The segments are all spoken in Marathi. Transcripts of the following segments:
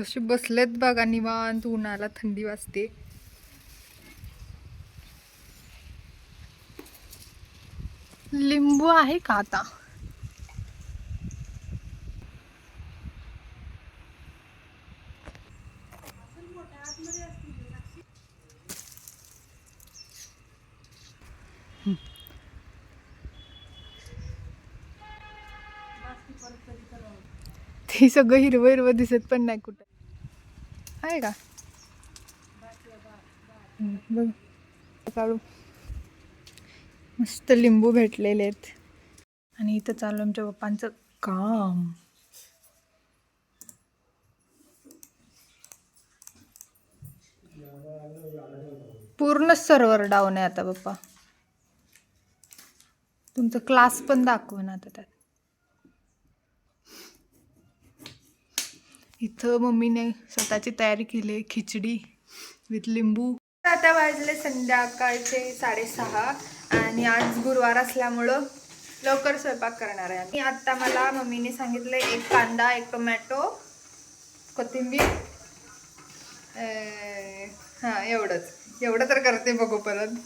कशी बसलेत बघा निवांत उन्हाला थंडी वाजते. लिंबू आहे का आता? ते सगळं हिरवं हिरवं दिसत पण नाही कुठं. आहे का बघ. काढू मस्त लिंबू भेटलेले आहेत. आणि इथं चालू आमच्या पप्पांचं काम. पूर्ण सर्वर डाऊन आहे आता पप्पा. तुमचा क्लास पण दाखवून आता त्यात. इथं मम्मीने स्वतःची तयारी केली आहे खिचडी विथ लिंबू. आता वाजले संध्याकाळचे साडेसहा आणि आज गुरुवार असल्यामुळं लवकर स्वयंपाक करणार आहे. मी आता मला मम्मीने सांगितलं एक कांदा एक टोमॅटो कोथिंबीर. हां एवढंच. एवढं तर करते बघू परत.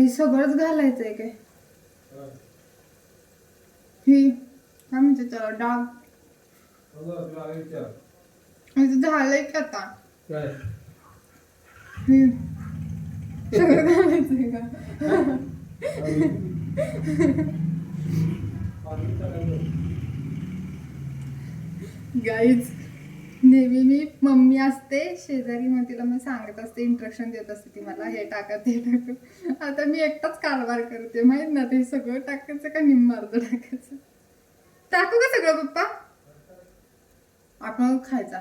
हे सगळंच घालायचं आहे काय? ही काय म्हणते त्याला? डाळ इथं झालंय की आता? ही. सगळं घालायचंय का? गाईज नेहमी मी मम्मी असते शेजारी मग तिला मी सांगत असते इंट्रक्शन देत असते ती मला हे टाका ते टाका. आता मी एकटाच कारभार करते माहीत ना ते सगळं टाकायचं का निम्म अर्ध टाकायचं? टाकू का सगळं पप्पा? आपण खायचा.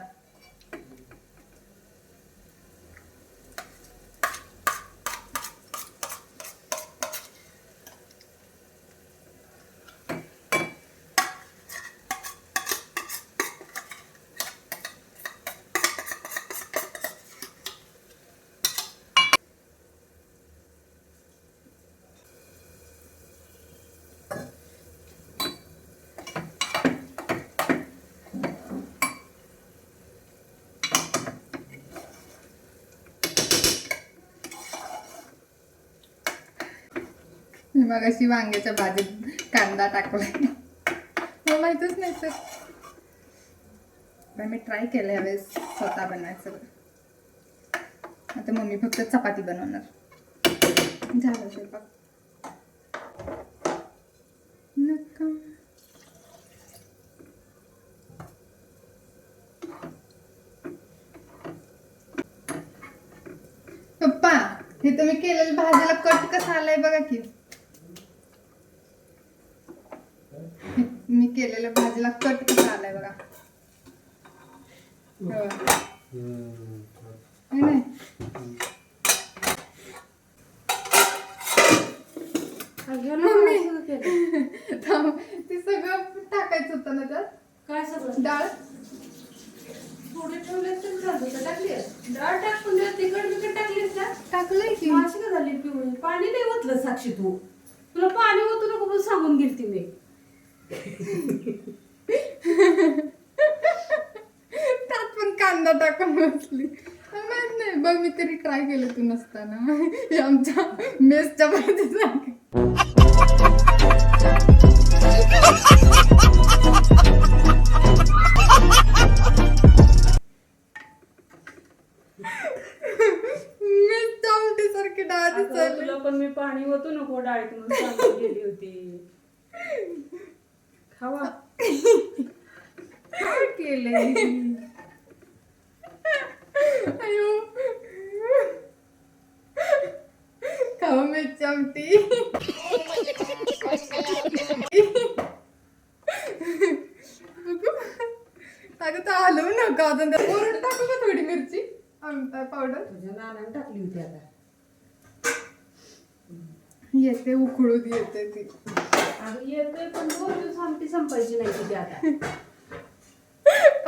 मग अशी वांग्याच्या भाजीत कांदा टाकलाय. मला माहितच नाही सर पण मी ट्राय केलं यावेळेस स्वतः बनवायचं. आता मम्मी फक्त चपाती बनवणार. झालं स्वयंपाक. नका. पप्पा हे तुम्ही केलेलं भाजीला कट कसा आलाय बघा की मी केलेल्या भाजीला कट कसा आलाय बघा. ते सगळं टाकायचं होतं ना त्यात? काय सगळं? डाळ? थोडे ठेवले तर चालतं टाकली डाळ टाकून बिकट टाकलीस का टाकलंय की. झाली पिवळी? पाणी नाही ओतलं साक्षी तू. तुला पाणी ओतू नको सांगून गेलती मी. त्यात पण कांदा टाकून बसली माहीत नाही बघ मी तरी ट्राय केलं तू नसताना. आमच्या मेसच्या बाजूला केलंय. अयो. खावा मिरची आमटी. अगं तर हलवू नका अजून. त्यात वरून टाकू का थोडी मिरची? पावडर तुझ्या नानाने टाकली होती आता. येते उकळून येते ती. येतोय पण दोन दिवस आमटी संपायची नाही तुझी आता.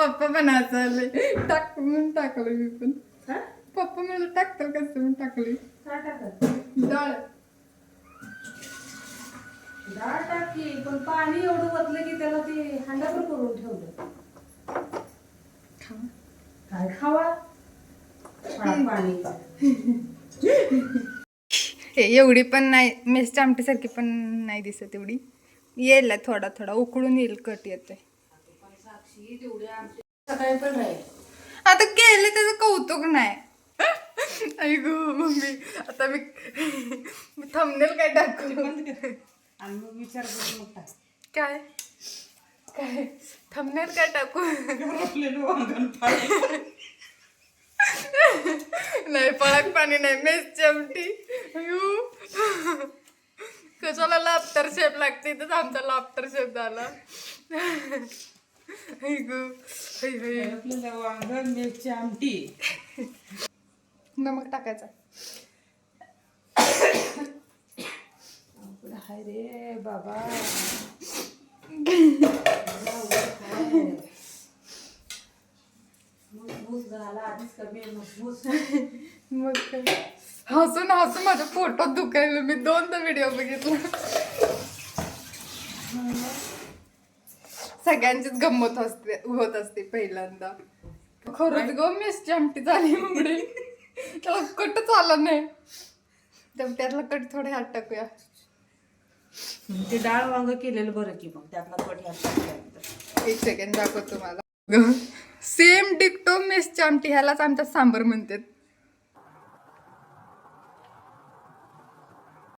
पप्पा पण हसायले टाक म्हणून टाकलं मी पण हा? पप्पा मला टाकतात कसं म्हणून टाकली काय टाकत डाळ डाळ टाकली पण पाणी एवढं ओतलं की त्याला ते हांडाभर करून ठेवलं काय खावा पा- पाणी एवढी पण नाही मेसच्या आमटीसारखी पण नाही दिसत एवढी. येईल थोडा थोडा उकळून येईल कट येते सकाळी पण राहील आता केले त्याचं कौतुक नाही. ऐक मम्मी आता मी मी थंबनेल काय टाकू? आणि मग विचार करून मग टाक. काय? काय? थंबनेल काय टाकू? नाही पळक पाणी नाही मेस चमटी. कशाला लाफ्टर शेप लागते? तर आमचा लाफ्टर शेप झाला. आपल्याला वांगण मिरची आमटी. नमक टाकायचा. हाय रे बाबा. मग हसून हसून माझ्या फोटो दुखायला. मी दोनदा व्हिडिओ बघितला. सगळ्यांचीच गंमत असते होत असते पहिल्यांदा. खरंच ग मिसची आमटी झाली मुंगडी त्याला कटच आलं नाही. तर त्यातला कट थोडे हात टाकूया. ते डाळ वांग केलेलं बरं की मग त्यातला कट टाकल्यानंतर. एक सेकंड दाखवतो मला सेम डिक्टो मिसची आमटी ह्यालाच आमच्यात सांबर म्हणतात.